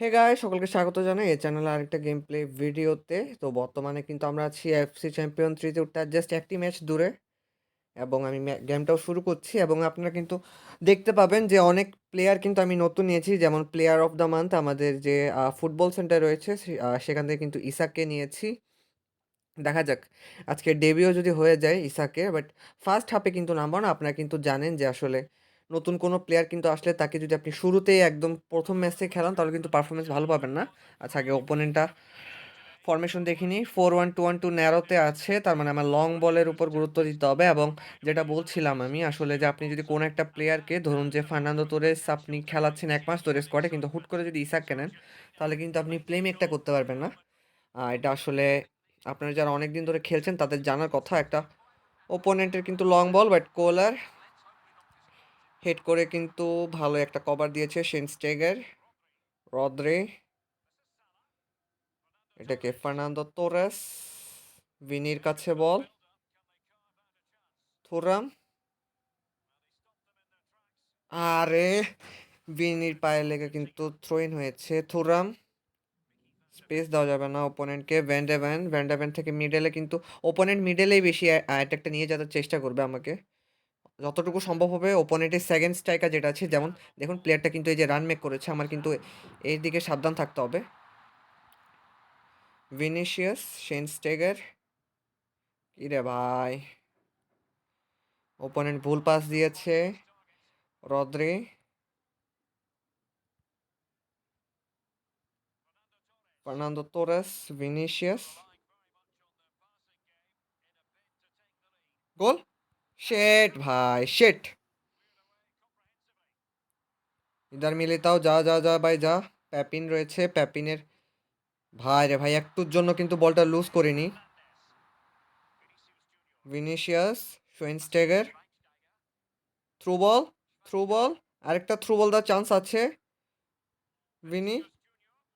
Hey guys সকলকে স্বাগত জানাই এই চ্যানেলে আরেকটা গেম প্লে ভিডিওতে তো বর্তমানে কিন্তু আমরা আছি এফসি চ্যাম্পিয়ন থ্রিতে উঠতে জাস্ট একটি ম্যাচ দূরে। এবং আমি গেমটাও শুরু করছি এবং আপনারা কিন্তু দেখতে পাবেন যে অনেক প্লেয়ার কিন্তু আমি নতুন নিয়েছি। যেমন প্লেয়ার অফ দ্য মান্থ আমাদের যে ফুটবল সেন্টার রয়েছে সেখান থেকে কিন্তু ইসাককে নিয়েছি। দেখা যাক, আজকে ডেবিও যদি হয়ে যায় ইসাকে বাট ফার্স্ট হাফে কিন্তু নামবো না। আপনারা কিন্তু জানেন যে আসলে নতুন কোনো প্লেয়ার কিন্তু আসলে তাকে যদি আপনি শুরুতেই একদম প্রথম ম্যাচ খেলান, তাহলে কিন্তু পারফরমেন্স ভালো পাবেন না। আচ্ছা আগে ওপোনেন্টটা ফরমেশন দেখিনি four one two one two ন্যারোতে আছে, তার মানে আমার লং বলের উপর গুরুত্ব দিতে হবে এবং যেটা বলছিলাম আমি আসলে যে আপনি যদি কোনো একটা প্লেয়ারকে ধরুন যে ফার্নান্দো তোরেস আপনি খেলাচ্ছেন এক মাস ধরে স্কোয়াডে কিন্তু হুট করে যদি ইসাক কেনেন, তাহলে কিন্তু আপনি প্লেমেকটা করতে পারবেন না। এটা আসলে আপনারা যারা অনেক দিন ধরে খেলছেন, তাদের জানার কথা। একটা ওপোনেন্টের কিন্তু long ball but Koller head করে কিন্তু ভালো একটা কভার দিয়েছে সেনস্টেগের রদ্রে এটাকে ফার্নান্দো তোরেস ভিনির কাছে বল থুরাম আরে ভিনির পায়ে লেগে কিন্তু থ্রোইন হয়েছে থুরাম স্পেস দেওয়া যাবে না ওপোনেন্টকে ভ্যান্ডেভ্যান ভ্যান্ডেভ্যান থেকে মিডেলে কিন্তু ওপোনেন্ট মিডেলেই বেশি অ্যাটাকটা নিয়ে যেতে চেষ্টা করবে আমাকে। যতটুকু সম্ভব হবে ওপোনেন্টের সেকেন্ড স্ট্রাইকার যেটা আছে, যেমন দেখুন প্লেয়ারটা কিন্তু এই যে রান মেক করেছে, আমার কিন্তু এর দিকে সাবধান থাকতে হবে। ভিনিসিয়াস শেনস্টেগার কি রে ভাই? ওপোনেন্ট ভুল পাস দিয়েছে, Rodri. Fernando Torres Vinicius goal shot ভাই, শেট। ইদার মিলিতাও যা যা যা, ভাই, যা। প্যাপিন রয়েছে, প্যাপিনের। ভাই রে ভাই, একটুর জন্য কিন্তু বলটা লুজ করিনি। Vinicius Schweinsteiger through ball through ball. আরেকটা থ্রু বল দেওয়ার চান্স আছে। Vini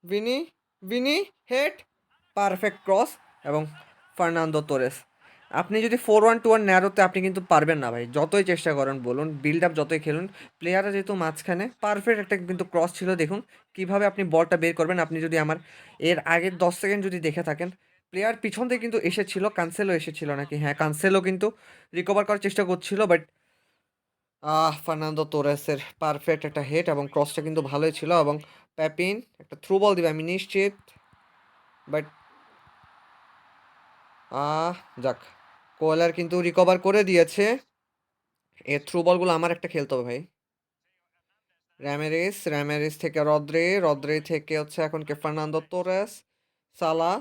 Vini Vini, head. Perfect cross এবং ফার্নান্দো তোরেস। আপনি যদি ফোর ওয়ান টু ওয়ান ন্যারোতে আপনি কিন্তু পারবেন না ভাই। যতই চেষ্টা করেন, বলুন বিল্ড আপ যতই খেলুন প্লেয়াররা যেহেতু মাঝখানে পারফেক্ট একটা কিন্তু ক্রস ছিল, দেখুন কীভাবে আপনি বলটা বের করবেন। আপনি যদি আমার এর আগের দশ সেকেন্ড যদি দেখে থাকেন প্লেয়ার পিছন থেকে কিন্তু এসেছিল কানসেলও এসেছিল নাকি? হ্যাঁ কানসেলও কিন্তু রিকভার করার চেষ্টা করছিল বাট আহ ফার্নান্দো তোরেসের পারফেক্ট একটা হেড এবং ক্রসটা কিন্তু ভালোই ছিল এবং প্যাপিন একটা থ্রু বল দিবে, আমি নিশ্চিত বাট আহ, যাক। কোয়েলার কিন্তু রিকভার করে দিয়েছে। এ থ্রু বলগুলো আমার একটা খেলতে হবে ভাই। র্যামেরিস র্যামেরিস থেকে রদ্রে রদ্রে থেকে হচ্ছে এখন কে ফার্নান্দো তোরেস সালা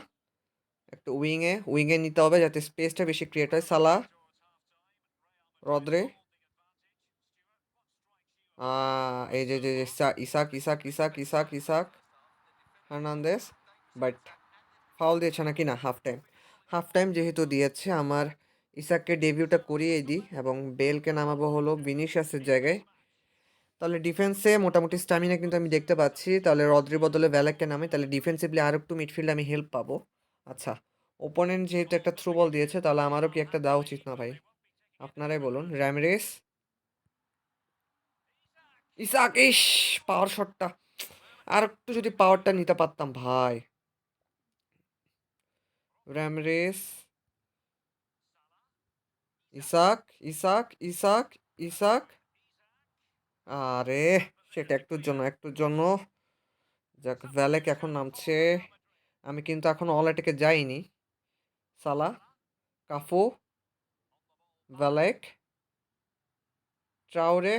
একটু উইংয়ে উইংয়ে নিতে হবে যাতে স্পেসটা বেশি ক্রিয়েট হয়। সালা রদ্রে। এই যে যে যে ইসা- Isak Isak Isak Isak Isak Hernandez but foul দিয়েছে নাকি না? হাফ টাইম হাফ টাইম যেহেতু দিয়েছে, আমার ইসাককে ডেবিউটা করিয়ে দিই এবং বেলকে নামাবো হলো ভিনিসিয়াসের জায়গায়। তাহলে ডিফেন্সে মোটামুটি স্টামিনা কিন্তু আমি দেখতে পাচ্ছি। তাহলে রদ্রি বদলে ভ্যালেককে নামে তাহলে ডিফেন্সিভলি আর একটু মিডফিল্ডে আমি হেল্প পাবো। আচ্ছা ওপোনেন্ট যেহেতু একটা থ্রু বল দিয়েছে, তাহলে আমারও কি একটা দেওয়া উচিত না ভাই? আপনারাই বলুন। র্যামরেস ইসাক, ইস পাওয়ার শটটা আর একটু যদি পাওয়ারটা নিতে পারতাম ভাই। র্যামরেস ইসাক ইসাক ইসাক ইসাক। আরে, সেটা একটুর জন্য একটুর জন্য। যাক ভ্যালেক এখন নামছে। আমি কিন্তু এখন অল অ্যাটাকে যাইনি। সালা, কাফু ভ্যালেক ট্রাউরে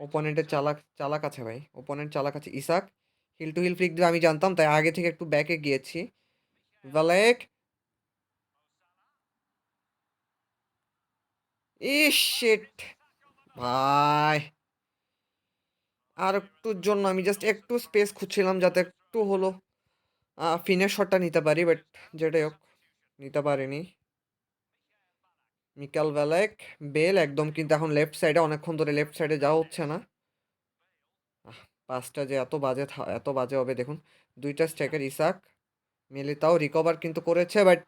ওপোনেন্টের চালাক চালাক আছে ভাই। ওপোনেন্ট চালাক আছে, Isak. Heel to heel flick দিয়ে আমি জানতাম, তাই আগে থেকে একটু ব্যাকে গিয়েছি। ভ্যালেক ইস শিট ভাই। আর একটুর জন্য আমি জাস্ট একটু স্পেস খুঁজছিলাম যাতে একটু হলো ফিনের শটটা নিতে পারি বাট যেটাই হোক, নিতে পারিনি। মিকাল ভ্যালেক বেল একদম কিন্তু এখন লেফট সাইডে অনেকক্ষণ ধরে লেফট সাইডে যাওয়া হচ্ছে না। পাসটা যে এত বাজে এত বাজে হবে, দেখুন। দুইটা স্ট্রাইকার ইসাক। মিলিতাও রিকভার কিন্তু করেছে বাট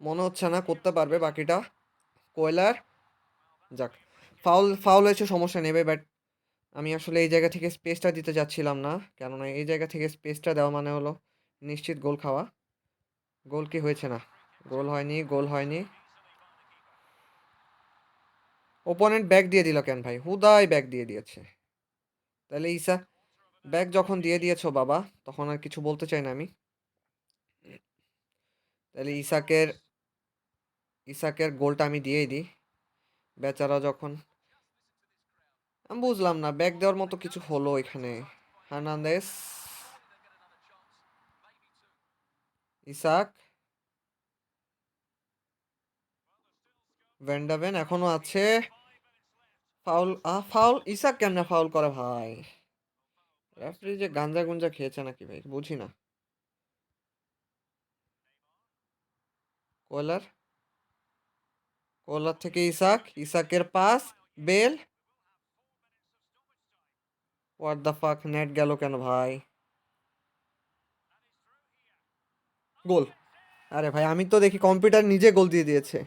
মনে হচ্ছে না, করতে পারবে বাকিটা। কোয়েলার যাক ফাউল ফাউল হয়েছে সমস্যা নেবে বাট আমি আসলে এই জায়গা থেকে স্পেসটা দিতে যাচ্ছিলাম না। কেননা এই জায়গা থেকে স্পেসটা দেওয়া মানে হলো নিশ্চিত গোল খাওয়া। গোল কি হয়েছে? না। গোল হয়নি, গোল হয়নি। অপোনেন্ট ব্যাক দিয়ে দিল কেন ভাই? হুদাই ব্যাক দিয়ে দিয়েছে। তাহলে ইসা ব্যাক যখন দিয়ে দিয়েছ বাবা, তখন আর কিছু বলতে চাই না আমি। তাহলে ইসাকের ইসাকের গোলটা আমি দিয়েই দিই। বেচারা যখন, আমি বুঝলাম না ব্যাক দেওয়ার মতো কিছু হলো এখানে। হার্নান্দেজ। ইসাক। ভ্যান্ডাভেন এখনও আছে। ফাউল, আ, ফাউল, ইসাক কেমনে ফাউল করে ভাই? রেফারি যে গাঞ্জা-গুঞ্জা খেয়েছে নাকি ভাই? বুঝি না। কোলার। কোলার থেকে ইসাক। ইসাকের pass. Bale. What the fuck net গেল কেন ভাই? গোল। আরে ভাই আমি তো দেখি কম্পিউটার নিজে গোল দিয়ে দিয়েছে।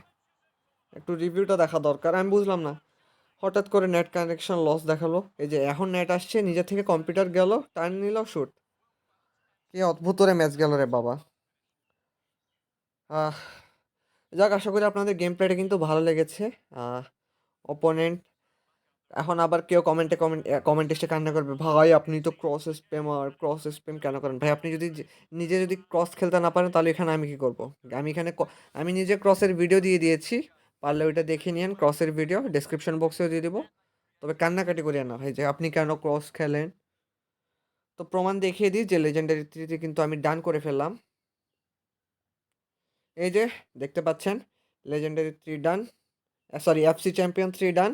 একটু রিভিউটা দেখা দরকার। আমি বুঝলাম না। হঠাৎ করে নেট কানেকশন লস দেখাল। এই যে এখন নেট আসছে নিজে থেকে কম্পিউটার গেল, টার্ন নিল, শুট। কি অদ্ভুত করে ম্যাচ গেল রে বাবা। আহ যাক আশা করি আপনাদের গেম প্লেটা কিন্তু ভালো লেগেছে। আহ অপোনেন্ট এখন আবার কেউ কমেন্টে কমেন্ট কমেন্ট এসে কান্না করবে, "ভাই আপনি তো ক্রস স্প্যামার, ক্রস স্প্যাম কেন করেন?" ভাই আপনি যদি নিজে যদি ক্রস খেলতে না পারেন তাহলে এখানে আমি কি করব? আমি এখানে আমি নিজে ক্রসের ভিডিও দিয়ে দিয়েছি। পারলে ওইটা দেখে নিয়েন ক্রসের ভিডিও ডেসক্রিপশন বক্সেও দিয়ে দিব। তবে কান্নাকাটি করিয়েন না ভাই যে আপনি কেন ক্রস খেলেন? তো প্রমাণ দেখিয়ে দিই যে লেজেন্ডারি 3 তে কিন্তু আমি ডান করে ফেললাম। এই যে দেখতে পাচ্ছেন legendary three done. Sorry FC champion three done.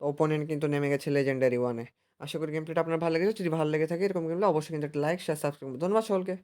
Opponent কিন্তু নেমে গেছে লেজেন্ডারি ওয়ানে আশা করি গেমপ্লেটা আপনার ভালো লেগেছে। যদি ভালো লেগে থাকে এরকম গেমপ্লে অবশ্যই কিন্তু একটা লাইক, শেয়ার, সাবস্ক্রাইব ধন্যবাদ সকলকে।